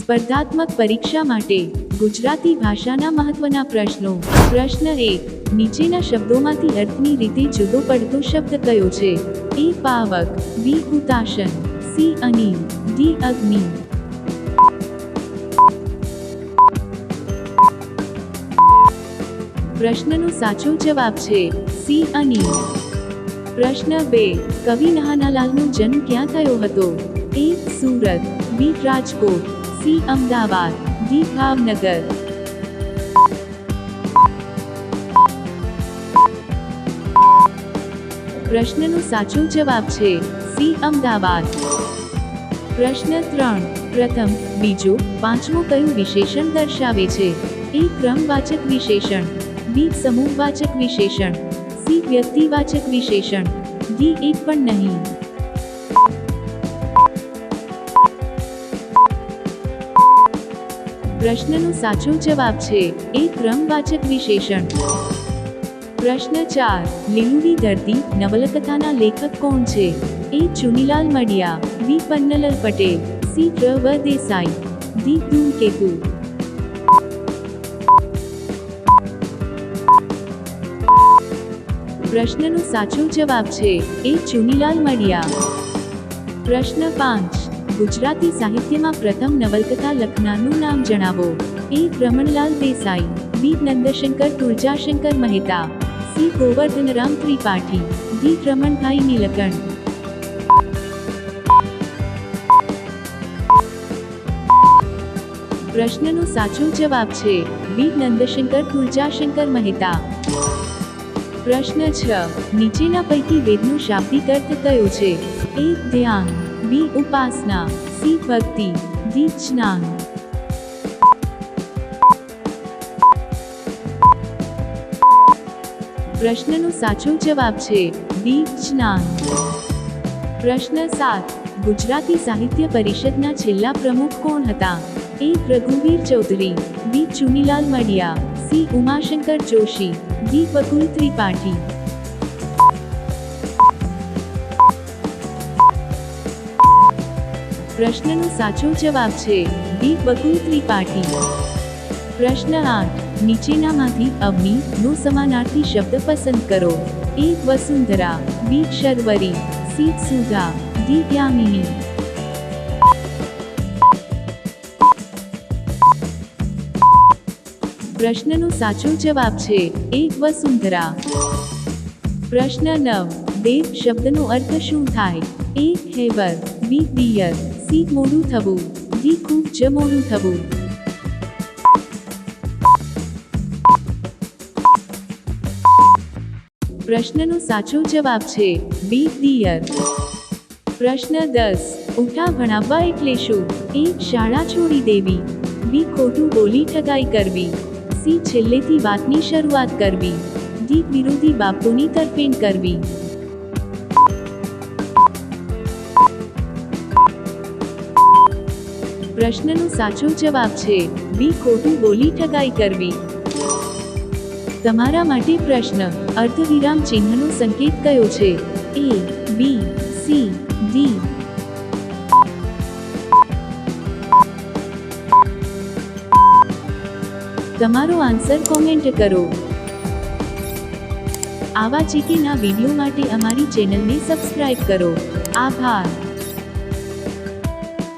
સ્પર્ધાત્મક પરીક્ષા માટે ગુજરાતી ભાષાના મહત્વના પ્રશ્નો. પ્રશ્ન એક, નીચેના શબ્દોમાંથી અર્થની રીતે જુદો પડતો શબ્દ કયો છે? એ પાવક, બી હુતાશન સી, અનિલ, ડી, અગ્નિ. પ્રશ્નનો સાચો જવાબ છે, સી, અનિલ. પ્રશ્ન બે, કવિ નહાનાલાલનો જન્મ ક્યાં થયો હતો? A, Surat, B, Rajkot. C Ahmedabad D Bhavnagar. પ્રશ્નનો સાચો જવાબ છે સી અમદાવાદ. પ્રશ્ન ત્રણ, પ્રથમ, બીજો, પાંચમો કયું વિશેષણ દર્શાવે છે? એ ક્રમવાચક વિશેષણ, બી સમૂહવાચક વિશેષણ, સી વ્યક્તિવાચક વિશેષણ, ડી એક પણ નહીં. પ્રશ્નનો સાચો જવાબ છે એ ક્રમવાચક વિશેષણ. પ્રશ્ન ચાર લીલુડી ધરતી નવલકથાના લેખક કોણ છે? A Chunilal Madia B Pannalal Patel, C પ્ર વ દેસાઈ દી ધૂમકેતુ પ્રશ્નનો સાચો જવાબ છે એ ચુનીલાલ મડિયા. પ્રશ્ન પાંચ ગુજરાતી સાહિત્યમાં પ્રથમ નવલકથા લખનારનું નામ જણાવો. A Ramanlal Desai, B. Nandshankar Tuljashankar Mehta, C. Govardhanram Tripathi, D. Ramanbhai Nilkanth. પ્રશ્નનો સાચો જવાબ છે, બી. નંદશંકર તુલજાશંકર મહેતા. પ્રશ્ન છ, નીચેના પૈકી વેદનું શાબ્દિક અર્થ કયો છે? એ ધ્યાન. બી ઉપાસના, સી ભક્તિ ડી જ્ઞાન. પ્રશ્નનો સાચો જવાબ છે ડી જ્ઞાન. પ્રશ્ન સાત, ગુજરાતી સાહિત્ય પરિષદના છેલ્લા પ્રમુખ કોણ હતા? A રઘુવીર Chaudhari B Chunilal Madia, C Umashankar Joshi D Bakul Tripathi. પ્રશ્નનો સાચો જવાબ છે ડી બકુલ ત્રિપાઠી પ્રશ્ન આઠ, નીચેનામાંથી અવનિ નો સમાનાર્થી શબ્દ પસંદ કરો. એ વસુંધરા બી શર્વરી સી સુધા ડી યામિની પ્રશ્નનો સાચો જવાબ છે, એક વસુંધરા. પ્રશ્ન નવ, દેવ શબ્દનો અર્થ શું થાય? એ હેવર બી ડિયર સી મોડું થવું. ડી ખૂબ જ મોડું થવું. પ્રશ્નનો સાચો જવાબ છે બી ડિયર. પ્રશ્ન દસ, ઉઠા ભણાવવા એટલે શું? એ શાળા છોડી દેવી. બી ખોટું બોલી ઠગાઈ કરવી. સી છેલ્લેથી વાતની શરૂઆત કરવી. ડી વિરોધી બાપુની તરફેણ કરવી. પ્રશ્નનો સાચો જવાબ છે બી, ખોટું બોલી ઠગાઈ કરવી. તમારા માટે પ્રશ્ન. અર્ધવિરામ ચિહ્નનો સંકેત કયો છે? એ બી સી ડી તમારો આન્સર કોમેન્ટ કરો. આવા ચીકીના વીડિયો માટે અમારી ચેનલને સબસ્ક્રાઇબ કરો. આભાર.